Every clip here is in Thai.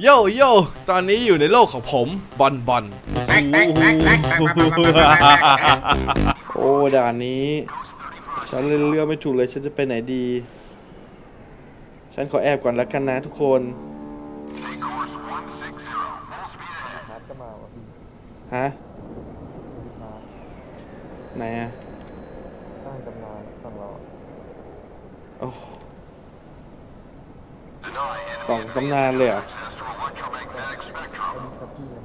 โยโย่ตอนนี้อยู่ในโลกของผมบอลบอลโอ้ด่านนี้ ฉันเล่นเรือไม่ถูกเลยฉันจะไปไหนดี ฉันขอแอบก่อนละกันนะทุกคนฮาร์ดก็มาว่ะพี่ฮะดิพาร์ทไหนอะตั้งตำนานฝั่งเราอะโอ้กล่องตำนานเลยเหรอะ ไอ้ดีครับพี่นะ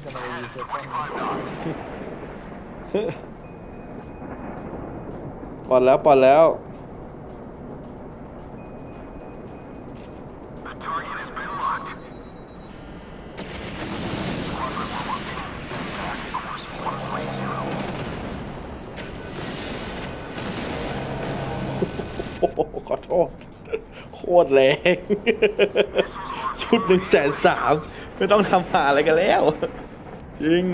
น่าจะมารีเซ็ตกันปลดแล้วปลดแล้วโอ้โหขอโทษ โคตรแรง ชุดหนึ่งแสนสามไม่ต้องทำหาอะไรกันแล้ว จริง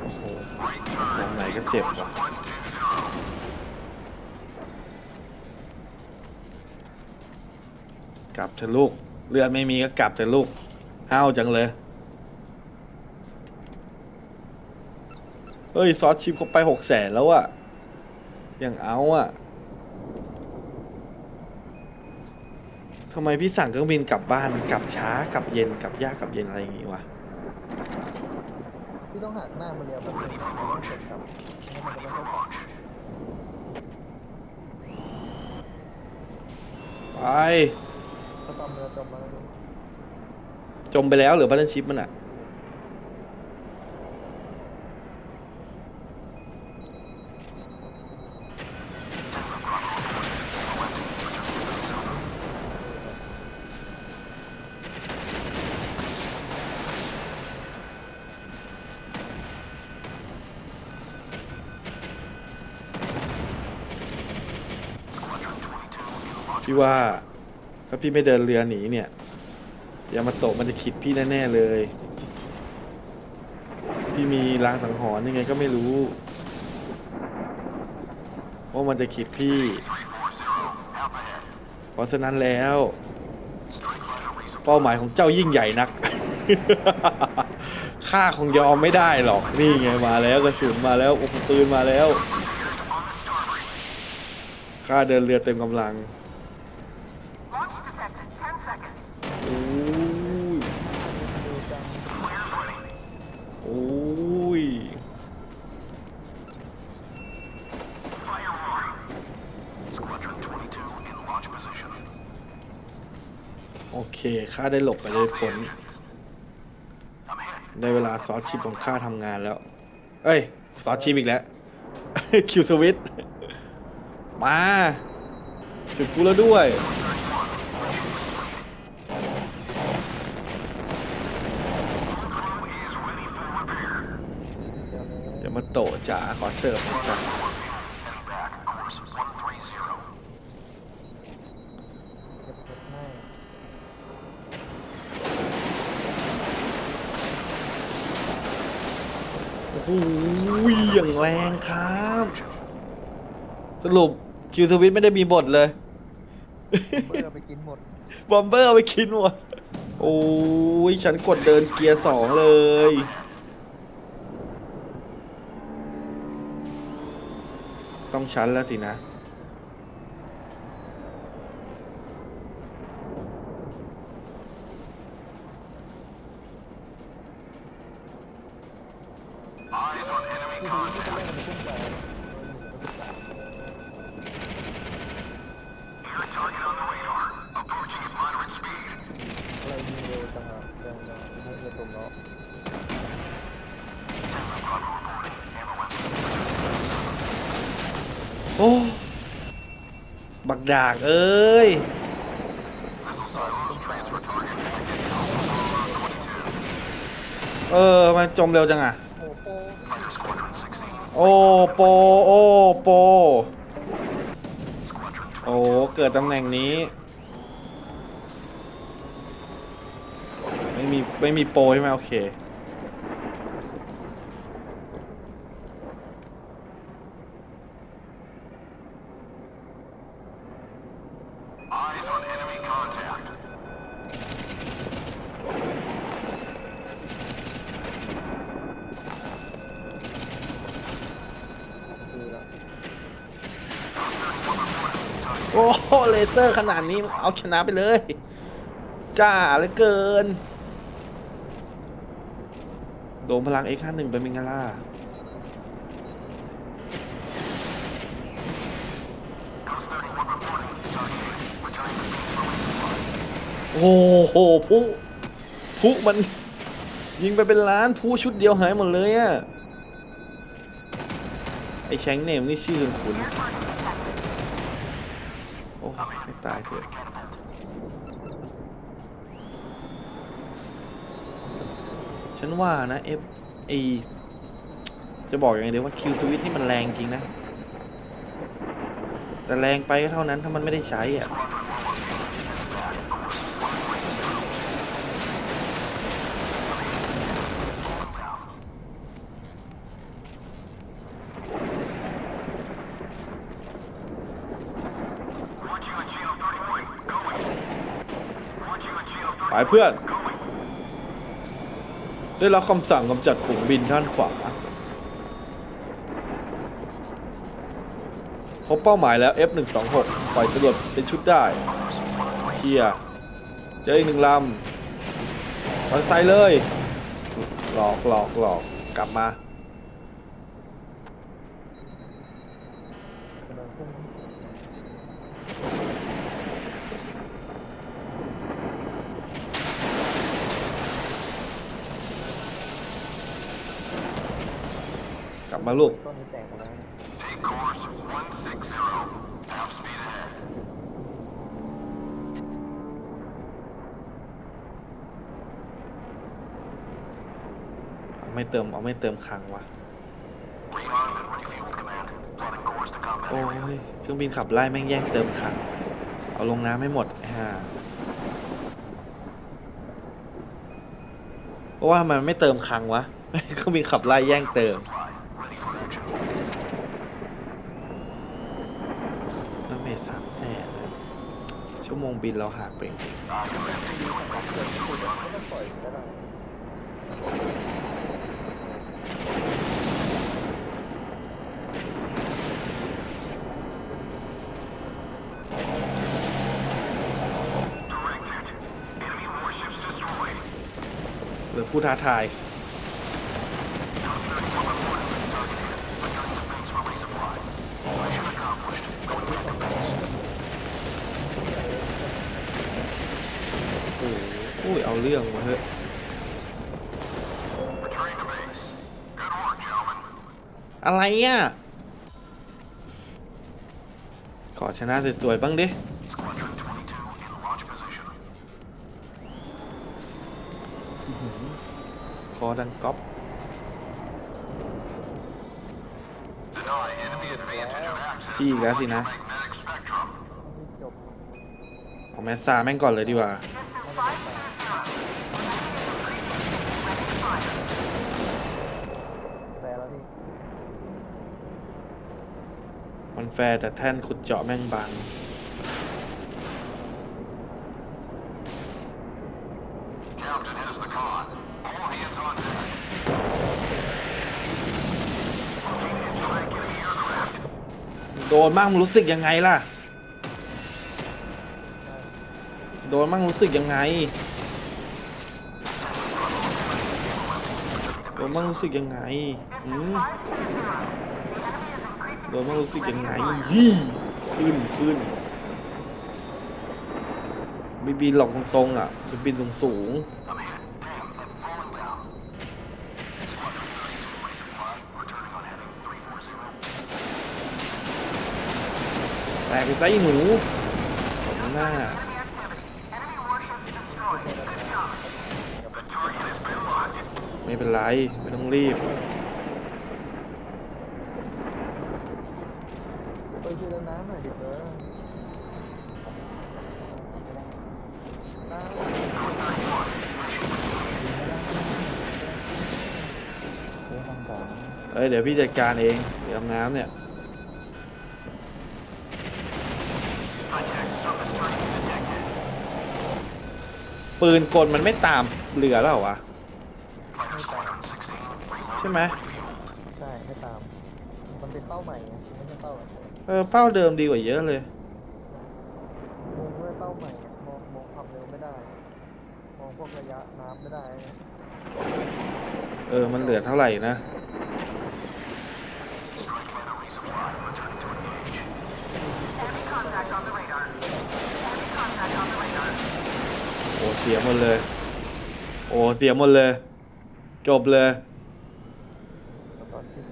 โอ้โหตรงไหนก็เจ็บว่ะกลับเถอะลูก เลือดไม่มีก็กลับเถอะลูกห้าวจังเลย เฮ้ย ซอสชิปเขาไปหกแสนแล้วอะยังเอาอะทำไมพี่สั่งเครื่องบินกลับบ้านมันกลับช้ากลับเย็นกลับยากกลับเย็นอะไรอย่างงี้วะพี่ต้องหักหน้ามาเรียวแป๊บนึงนะมันต้องเสร็จกลับไม่งั้นมันจะไม่ค่อยกลับไปสตอมเรือจมมาแล้วนี่จมไปแล้วเหรือบัตเทิลชิปมันอะ พี่ว่าถ้าพี่ไม่เดินเรือหนีเนี่ยยามาโตะมันจะขิดพี่แน่ๆเลย พี่มีลางสังหรณ์ยังไงก็ไม่รู้ว่ามันจะขิดพี่ เพราะฉะนั้นแล้ว เป้าหมายของเจ้ายิ่งใหญ่นัก ข้าคงยอมไม่ได้หรอก นี่ไงมาแล้วกระสุนมาแล้วอ้โหปืนมาแล้ว ข้าเดินเรือเต็มกำลัง Launch detected. 10 seconds. โอ้ยดูกันโอ้ยโอเคข้าได้หลบไปได้ผลได้เวลาซอสชิปของข้าทำงานแล้ว เอ้ยซอสชิปอีกแล้ว คิวสวิตมาจุดกูแล้วด้วย เดี๋ยวนี้ เดี๋ยวมาโตะจ๋าขอ เสิร์ฟหน่อยจ้ะเก็บเก็บให้โอ้โหอย่างแรงครับ สรุปคิวสวิตไม่ได้มีบทเลยเพื่อไปกินหมด บอมเบอร์เอาไปคิดหมด โอ้ย ฉันกดเดินเกียร์สองเลย ต้องชั้นแล้วสินะ โอ้ บักดากเอ้ย เออ มันจมเร็วจังอะ โอ้โป โอ้โป โอ้ เกิดตำแหน่งนี้ ไม่มี ไม่มีโปใช่ไหมโอเค Eyes on enemy contact. คือแล้ว โอ้โเลเซอร์ขนาดนี้เอาชนะไปเลย จ้าเหลือเกิน โดมพลัง X51 เป็นมิงาล่า Ghost 31 reporting. Target returning to base for resupply. โอ้โหผู้ผู้มัน ยิงไปเป็นล้านผู้ชุดเดียวหายหมดเลยอะไอแชงเนมนี่ชื่อคุณ ตายเถอะฉันว่านะ F ไอจะบอกยังไงเดี๋ยวว่าคิวสวิตนี่มันแรงจริงนะ แต่แรงไปก็เท่านั้นถ้ามันไม่ได้ใช้อะายเพื่อน ได้รับคำสั่งกำจัดฝูงบินด้านขวาพบเป้าหมายแล้ว F126 ปล่อยจรวดเป็นชุดได้เคลียร์เจออีกหนึ่งลำมันใส่เลย หลอกหลอกหลอกกลับมา กำลังพุ่งที่สุด กลั บมาลูก ต้นนี้แตกหมดแล้วไม่เติมเอาไม่เติมคังวะโอ้ยเครื่องบินขับไล่แม่งแย่งเติมคัง เอาลงน้ำไม่หมดไอ้ห่าเพราะว่ามันไม่เติมคังวะเครื่องบินขับไล่แย่งเติม Supply. Ready for action. น้ำเมสามแสนชั่ว โมงบินเราหักไปจริง Aye, Command. Going back to base for ก็ resupply. ต้องปล่อยก็ได้ Directed. Enemy warships destroyed. หรือผู้ท้าทาย อุ้ยเอาเรื่องมาเถอะ Returning to base. Good work, gentlemen. อะไรอะขอชนะสวยๆบ้างดิ Squadron 22 in launch position. คอดังก๊อป Deny enemy advantage of access พี่อีกแล้วสินะ magnetic spectrum. ที่จบเอาแมสซาแม่งก่อนเลยดีกว่า Distance 5 to 0. Enemy is increasing. Ready to fire. แฟร์แล้วพี่ มันแฟร์แต่แท่นขุดเจาะแม่งบางโดนมั่งรู้สึกยังไงล่ะ โดนมั่งรู้สึกยังไง โดนมั่งรู้สึกยังไงอืม โดนมั่งรู้สึกยังไง speed. ยี่ขึ้นขึ้นไม่บินหลอกตรงๆอะจะบินสูงสูง I'm hit. Damn, I'm falling down. Squadron 32 resupply. Returning on heading 340. ๆแตกไปซะไอ้หนูตบหน้า Enemy activity. Enemy warships destroyed. Good job. The target has been locked. ไม่เป็นไร ไม่ต้องรีบ ช่แล้วน้ำหน่อยดิเบอร์น้เดี๋ยวอ้ยเดี๋ยวพี่จัดการเองเดี๋ยวน้ำเนี่ยปืนกลมันไม่ตามเรือแล้ววะใช่ไหมใช่ไม่ตาม มันเป็นเป้าใหม่ เป้าอะเออเป้าเดิมดีกว่าเยอะเลยมุมด้วยเป้าใหม่อะมองมองความเร็วไม่ได้อะมองพวกระยะน้ำไม่ได้นะเออ มันเหลือเท่าไหร่นะ Enemy contact on the radar. Enemy contact on the radar. โอ้เสียหมดเลย โอ้เสียหมดเลย จบเลย กระสอนชิป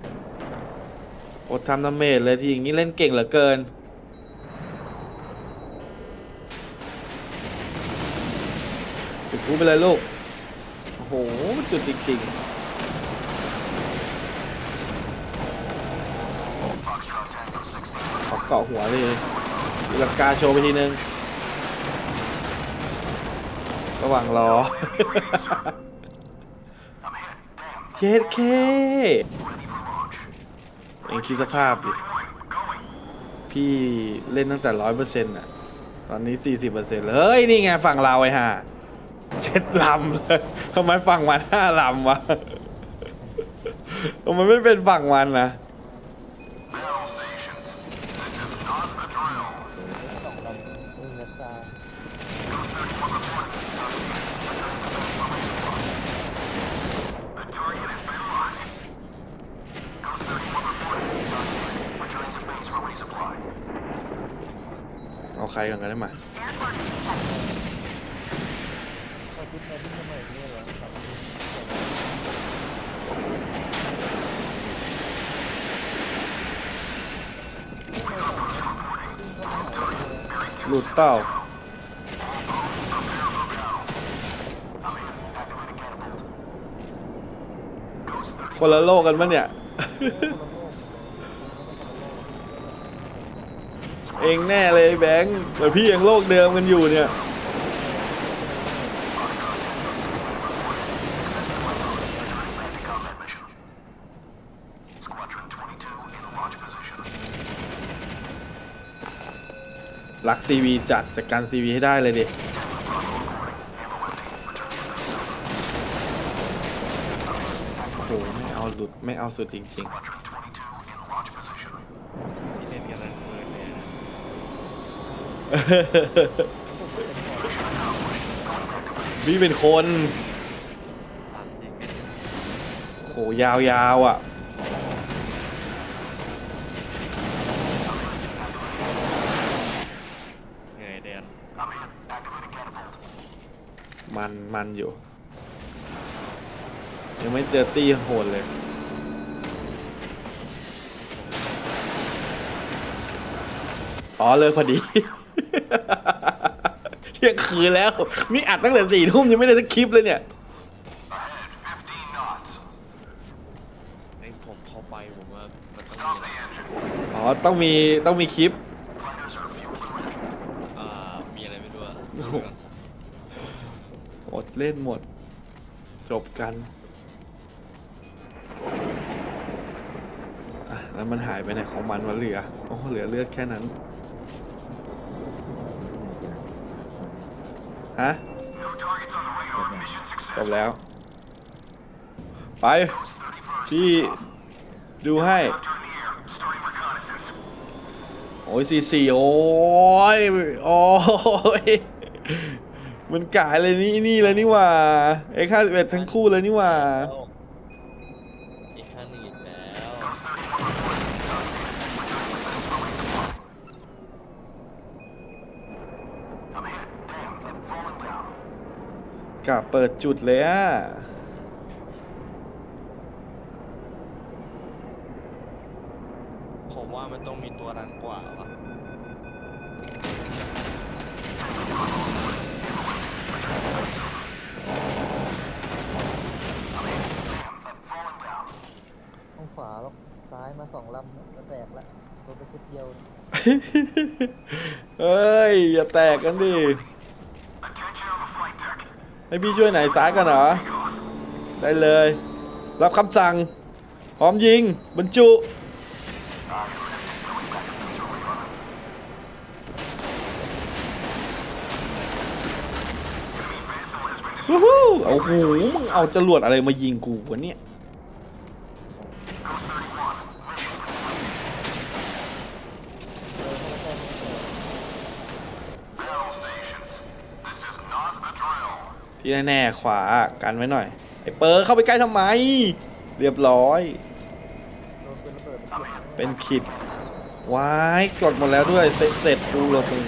อดทำดาเมจเลยทีอย่างนี้เล่นเก่งเหลือเกิน จุดพูไปเลยลูก โอ้โห จุดจริงๆขอเกาะหัวเลยตีลังกาโชว์ไปทีนึง ระหว่างรอ เคสเค เองคิดสภาพดิ พี่เล่นตั้งแต่ร้อยเปอร์เซ็นต์อะ ตอนนี้สี่สิบเปอร์เซ็นต์เลยเฮ้ย นี่ไงฝั่งเราไอ้ห่าเจ็ดลำเลยทำไมฝั่งมันห้าลำวะทำไมไม่เป็นฝั่งมันนะ ก่อนกันได้ไหม Airport detected. เอาชุดแอร์ที่ทำไมเนี่ยเหรอครับหลุดเต้าคนละโลกกันปะเนี่ย เอ องแน่เลยแบงค์แต่พี่ยังโลกเดิมกันอยู่เนี่ยรักซีวีจัดแต่การซีวีให้ได้เลยดิโอ้โหไม่เอาหลุดไม่เอาสุดจริง Squadron 22 in launch position. เล่นกันนั้นเมือเลยนะ ๆพี่เป็นคนตามจริงไม่ถึงโอ้โหยาวๆอะ เหนื่อยแดน I'm in. Activating catapult. มันมันอยู่ ยังไม่เจอตี้โหดเลย อ๋อเลิกพอดี เที่ยงคืนแล้ว นี่อัดตั้งแต่สี่ทุ่มยังไม่ได้สักคลิปเลยเนี่ย Ahead 15 knots. ไอ้ผมเข้าไปผมว่ามันต้อง Stop มี the engine. อ๋อ ต้องมี ต้องมีคลิป Fighters are fueled and ready. อ่ามีอะไรไม่รู้อะโอ้โห อดเล่นหมด จบกันอะแล้วมันหายไปไหนของมันวะเหลือ โอ้เหลือเลือดแค่นั้น ฮะจบแล้ว ไป พี่ ดูให้ โอ้ยสี่สี่โอ้ย โอ้ย มันกายเลยนี่นี่เลยนี่ว่าไอ้กห้าสิบเอ็ดทั้งคู่เลยนี่ว่า กลับเปิดจุดเลยอะผมว่ามันต้องมีตัวนั้นกว่าวะ I'm falling down. ห้องขวาแล้วซ้ายมาสองลำแล้วแตกละโดนไปชุดเดียวเฮ้ย อย่าแตกกันดิ Attention on the flight deck. ให้พี่ช่วยไหนซ้ายกันเหรอ ได้เลย รับคำสั่ง พร้อมยิง บรรจุ วู้ฮู้โอ้โหมึงเอาจรวดอะไรมายิงกูวะเนี่ย ที่แน่ๆขวากันไว้หน่อยไอ้เปิร์เข้าไปใกล้ทำไม เรียบร้อย โดนเป็นระเบิดไปเก็บเป็นขิดว้ายกดหมดแล้วด้วยเสร็จเสร็จกูเลยมึง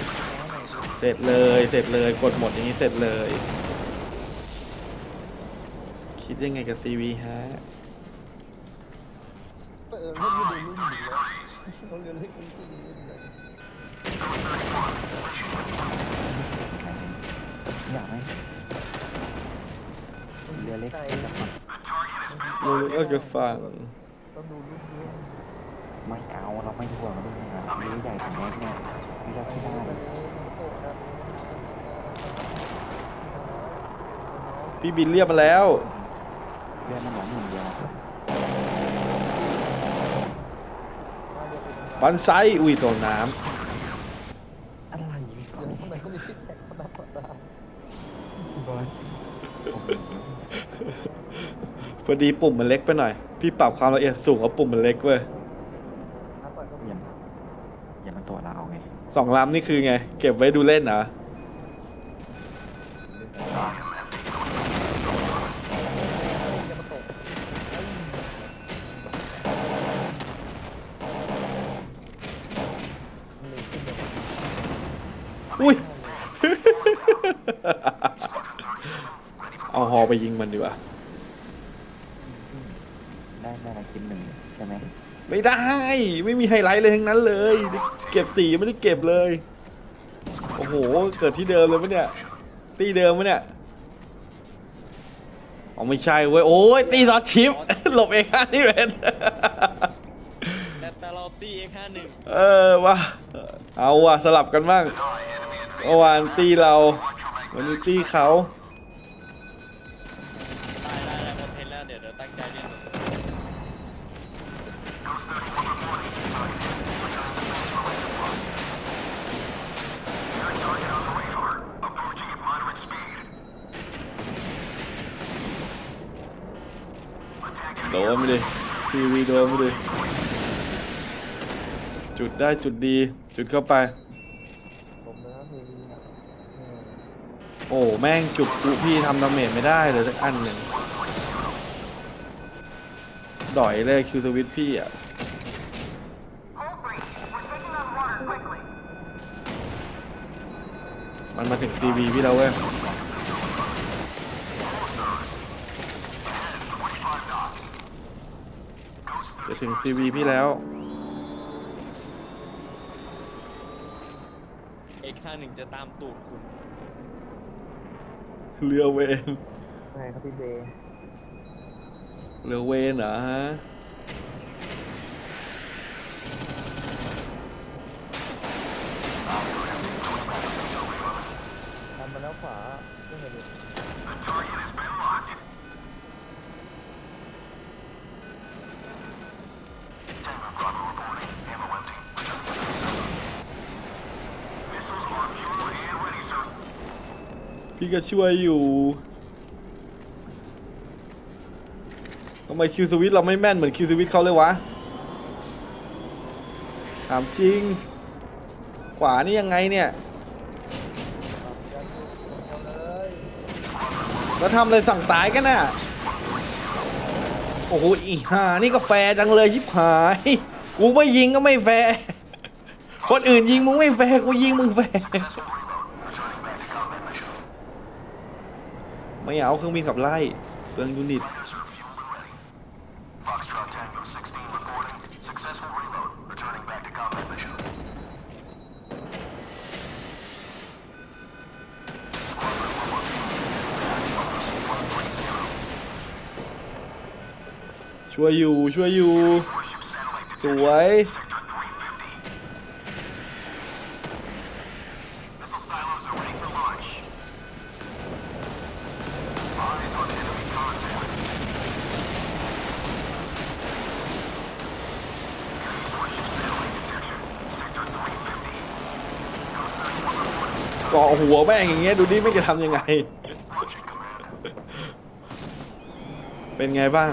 เสร็จเลยเสร็จเลยกดหมดอย่างนี้เสร็จเลย คิดยังไงกับซีวีฮะเออเล่ไม่ดูรุ่นอยู่แล้วเขาเรียนเล่นรุ่นรุ่นรุ่นเลยอยากไหม เรือเล็ก ไกลจะฟังรู้ก็จะฟังต้องดูรุ่นด้วยไม่เอาเราไม่ห่วงเราไม่ห่วงนะเรือใหญ่ของแม็กเนี่ยที่เราไปที่เลได้ยไปเลยโตดันเลยนะดันมาดันมามาแล้วน้องพี่บินเรียบมาแล้ว เรือมันหลงหนึ่งเดียวหน้าเรือติดตรงบันไซอุ้ยโดนน้อะไร เดี๋ยวทำไมเขามีฟิตแท็กเขานับต่อตา บอลำ พอดีปุ่มมันเล็กไปหน่อย พี่ปรับความละเอียดสูงเอาปุ่มมันเล็กเว้ยนับไปก็มีครับอย่ามาตัวเราไงสองลำนี่คือไง เก็บไว้ดูเล่นเหรออย่ามาตกเอ้ยมันเลยขึ้นแบบอุ้ย เอาฮอไปยิงมันดีกว่า ได้ได้ละคิดหนึ่งใช่ไหมไม่ได้ไม่มีไฮไลท์เลยทั้งนั้นเลย เก็บสีไม่ได้เก็บเลย โอ้โห เกิดที่เดิมเลยปะเนี่ย ตีเดิมปะเนี่ยอ๋อไม่ใช่เว้ยโอ้ยตีซอสชิปหลบเองฮะนี่เป็นแต่แต่เราตีเอ็กห้าหนึ่งเออว่ะเอาว่ะสลับกันบ้างเมื่อวานตีเรา วันนี้ตีเขา ได้จุดดีจุดเข้าไป ผมนะทีวีอะอืมโอ้แม่งจุกกูพี่ทำดาเมจไม่ได้เลยสักอันหนึ่งดอยเลยคิวสวิตพี่อะ Hold breach. We're taking on water quickly. มันมาถึงทีวีพี่แล้วเว้ย จะถึงซีวีพี่แล้ว เอ็กห้าหนึ่งจะตามตูดคุณเรือเวน ไงครับพี่เบย์ เรือเวนเหรอฮะ พี่ก็ช่วยอยู่ทำไมคิวสวิตเราไม่แม่นเหมือนคิวสวิตเขาเลยวะถามจริง ขวานี่ยังไงเนี่ยปรับยันอยู่คนเดียวเลยแล้วทำอะไรสั่งตายกันน่ะ โอ้โหอีห่านี่ก็แฟร์จังเลยยิบหาย กูไม่ยิงก็ไม่แฟร์ คนอื่นยิงมึงไม่แฟร์ กูยิงมึงแฟร์ ไม่เอาเครื่องบินขับไล่เปลืองยูนิตช่วยอยู่ช่วยอยู่ สวย หัวแม่งอย่างเงี้ยดูดิไม่จะทำยังไง เป็นไงบ้าง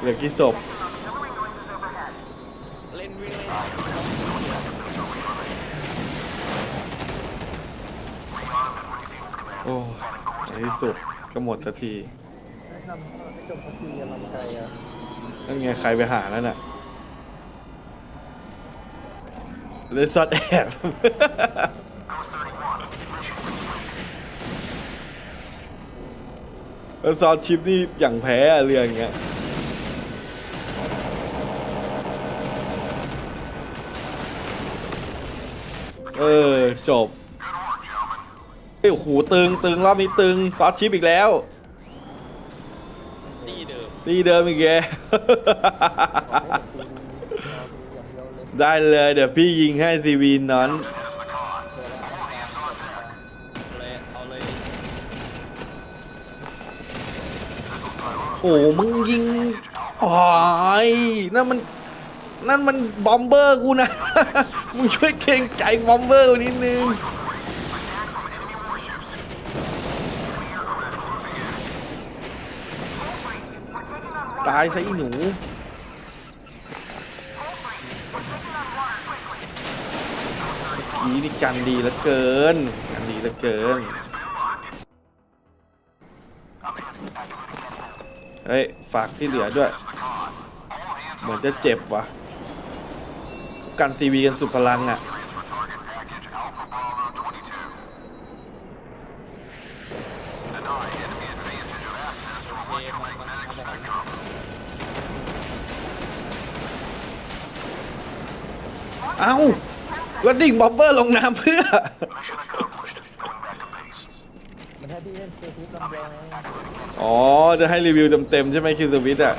เหลือกี่ศพเล่นวิ่งเล่นโอ้ในที่สุดก็หมดสักทีให้ทำให้จบสักทีกำลังใจอะนั่นไงใครไปหาแล้วน่ะเลยซอดแอบ แล้วซอสชิปนี่อย่างแพ้อะเรื่องเงี้ยเออจบเอ้ยโอ้โหตึงตึงรอบนี้ตึงซอสชิปอีกแล้ว ตีเดิมตีเดิมอีกแก ขอให้เด็กซีดีรอซีดีอย่างเดียวเลย ได้เลยเดี๋ยวพี่ยิงให้ซีวีนอน มึงยิงโอ้ยนั่นมัน นั่นมันบอมเบอร์กูนะ มึงช่วยเกรงใจบอมเบอร์นิดนึงตายซะอีหนูอีนี่กันดีเหลือเกิน กันดีเหลือเกิน เฮ้ย ฝากที่เหลือด้วย เหมือนจะเจ็บวะกันซีวีกันสุดพลังอะเกมมันมันทำแบบนั้นเอ้าแล้วดิ่งบอมเบอร์ลงน้ำเพื่อ พี่เล่นเตฟิตลำเดียวไงอ๋อ จะให้รีวิวเต็มๆใช่ไหมคิวสวิตอะ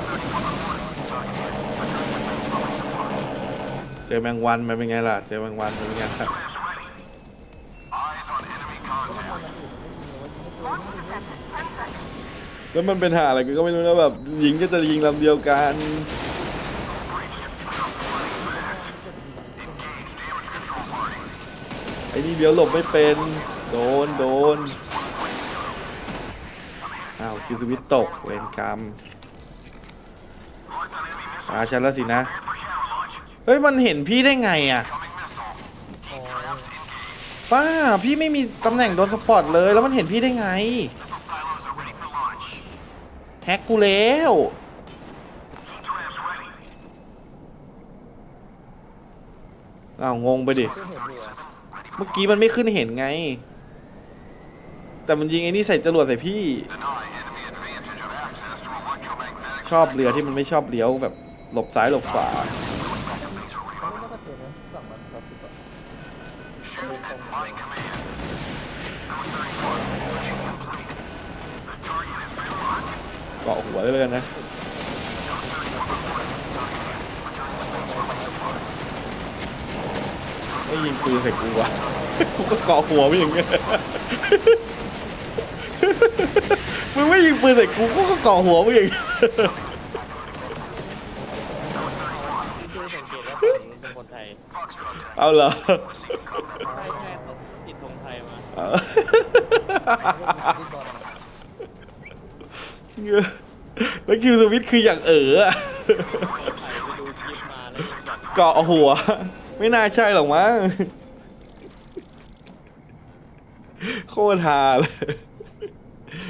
เจอแมงวันมันเป็นไงล่ะ เจอแมงวันมันเป็นไงล่ะแล้วมันเป็นหาอะไรก็ไม่รู้นะแบบยิงก็จะยิงลำเดียวกันไอ้นี่เดี๋ยวหลบไม่เป็น โดนโดน อ้าวคิวสวิตตกเวรกรรมอาฉันแล้วสินะ เฮ้ย มันเห็นพี่ได้ไงอะป้า พี่ไม่มีตำแหน่งโดนสปอร์ตเลย แล้วมันเห็นพี่ได้ไง แฮกกูแล้วอ้าวงงไปดิ เมื่อกี้มันไม่ขึ้นเห็นไง แต่มันยิงไอ้นี่ใส่จรวดใส่พี่ ชอบเรือที่มันไม่ชอบเลี้ยวแบบหลบซ้ายหลบขวาเขาเล่นไม่ค่อยเป็นนะฝั่งมันครับสิบอะเล่นตรงเลยเกาะหัวเลยนนะไม่ยิงปืนใส่กูวะกูก็เกาะหัวไม่อย่างเงี้ย มึงไม่ยิงปืนใส่กูกูก็เกาะหัวไม่อย่างเงี้ยคือสังเกตว่าผมเป็นคนไทยเอาเหรอใช่ใช่เขาติดธงไทยมาเอาเล่นฟุตบอลอะแล้วคิวสวิตคืออย่างเอ๋ออะไทยไปดูคลิปมาแล้วยังอยากเกาะหัว ไม่น่าใช่หรอกมั้งโคตรฮาเลย